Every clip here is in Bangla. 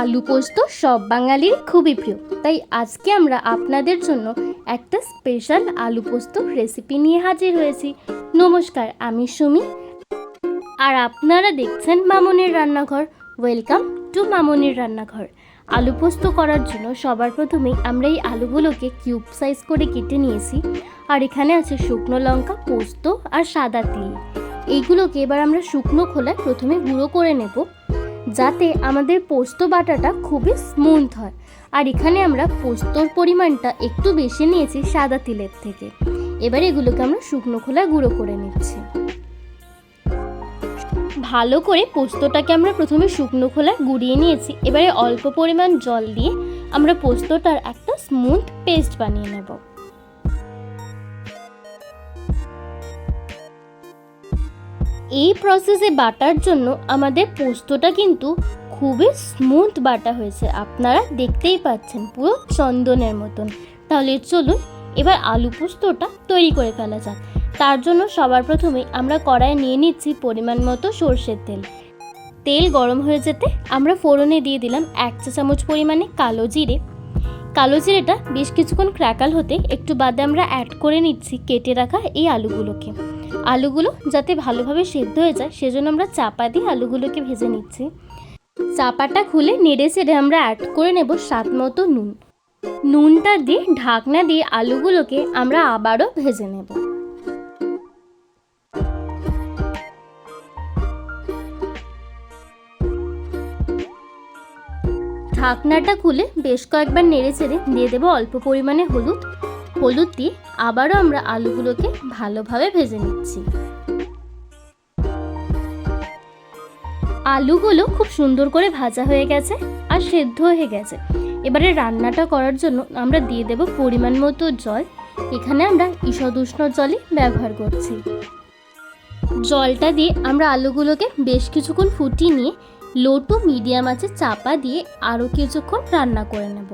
আলু পোস্ত সব বাঙালির খুবই প্রিয়। তাই আজকে আমরা আপনাদের জন্য একটা স্পেশাল আলু পোস্ত রেসিপি নিয়ে হাজির হয়েছি। নমস্কার, আমি সুমি। আর আপনারা দেখছেন মামনের রান্নাঘর। ওয়েলকাম টু মামনের রান্নাঘর। আলু পোস্ত করার জন্য সবার প্রথমেই আমরা এই আলুগুলোকে কিউব সাইজ করে কেটে নিয়েছি। আর এখানে আছে শুকনো লঙ্কা, পোস্ত আর সাদা তিল। এইগুলোকে এবার আমরা শুকনো খোলায় প্রথমে গুঁড়ো করে নেব। যাতে আমাদের পোস্ত বাটাটা খুবই স্মুথ হয়। আর এখানে আমরা পোস্তর পরিমাণটা একটু বেশি নিয়েছি সাদা তিলের থেকে। এবার এগুলোকে আমরা শুকনো খোলায় গুঁড়ো করে নিচ্ছি। ভালো করে পোস্তটাকে আমরা প্রথমে শুকনো খোলায় গুঁড়িয়ে নিয়েছি। এবারে অল্প পরিমাণ জল দিয়ে আমরা পোস্তটার একটা স্মুথ পেস্ট বানিয়ে নেব। এই প্রসেসে বাটার জন্য আমাদের পোস্তটা কিন্তু খুবই স্মুথ বাটা হয়েছে। আপনারা দেখতেই পাচ্ছেন পুরো চন্দনের মতন। তাহলে চলুন এবার আলু পোস্তটা তৈরি করে ফেলা যাক। তার জন্য সবার প্রথমে আমরা কড়াইয়ে নিয়ে নিচ্ছি পরিমাণ মতো সর্ষের তেল। তেল গরম হয়ে যেতে আমরা ফোড়নে দিয়ে দিলাম এক চা চামচ পরিমাণে কালো জিরে। কালো জিরেটা বেশ কিছুক্ষণ ক্র্যাকাল হতে একটু বাদে আমরা অ্যাড করে নিচ্ছি কেটে রাখা এই আলুগুলোকে। আলুগুলো যাতে ভালোভাবে সেদ্ধ হয়ে যায়, সেজন্য আমরা চাপা দিয়ে আলুগুলোকে ভেজে নিচ্ছি। চাপাটা খুলে নেড়ে চেড়ে আমরা অ্যাড করে নেব স্বাদ মতো নুন। নুনটা দিয়ে, ঢাকনা দিয়ে আলুগুলোকে আমরা আবারও ভেজে নেব। ঢাকনাটা খুলে বেশ কয়েকবার নেড়ে চেড়ে দিয়ে দেবো অল্প পরিমাণে হলুদ। হলুদ দিয়ে আবারও আমরা আলুগুলোকে ভালোভাবে ভেজে নিচ্ছি। আলুগুলো খুব সুন্দর করে ভাজা হয়ে গেছে আর সেদ্ধ হয়ে গেছে। এবারে রান্নাটা করার জন্য আমরা দিয়ে দেব পরিমাণ মতো জল। এখানে আমরা ঈষদ উষ্ণ জলই ব্যবহার করছি। জলটা দিয়ে আমরা আলুগুলোকে বেশ কিছুক্ষণ ফুটিয়ে নিয়ে লো টু মিডিয়াম আছে চাপা দিয়ে আরও কিছুক্ষণ রান্না করে নেব।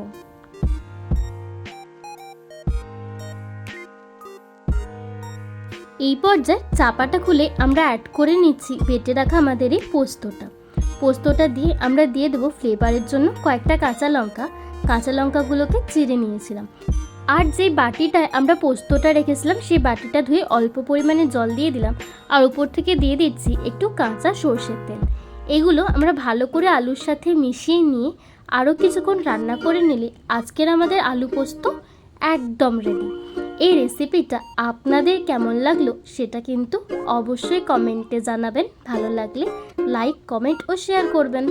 এই পর্যায়ে চাপাটা খুলে আমরা অ্যাড করে নিচ্ছি। বেটে রাখা আমাদের এই পোস্তটা। পোস্তটা দিয়ে আমরা দিয়ে দেবো ফ্লেভারের জন্য কয়েকটা কাঁচা লঙ্কা। কাঁচা লঙ্কাগুলোকে চিড়ে নিয়েছিলাম। আর যে বাটিটায় আমরা পোস্তটা রেখেছিলাম, সেই বাটিটা ধুয়ে অল্প পরিমাণে জল দিয়ে দিলাম। আর উপর থেকে দিয়ে দিচ্ছি একটু কাঁচা সর্ষের তেল। এগুলো আমরা ভালো করে আলুর সাথে মিশিয়ে নিয়ে আরও কিছুক্ষণ রান্না করে নিলে আজকের আমাদের আলু পোস্ত একদম রেডি এই রেসিপিটা আপনাদের কেমন লাগল সেটা কিন্তু অবশ্যই কমেন্টে জানাবেন। ভালো লাগলে লাইক কমেন্ট ও শেয়ার করবেন।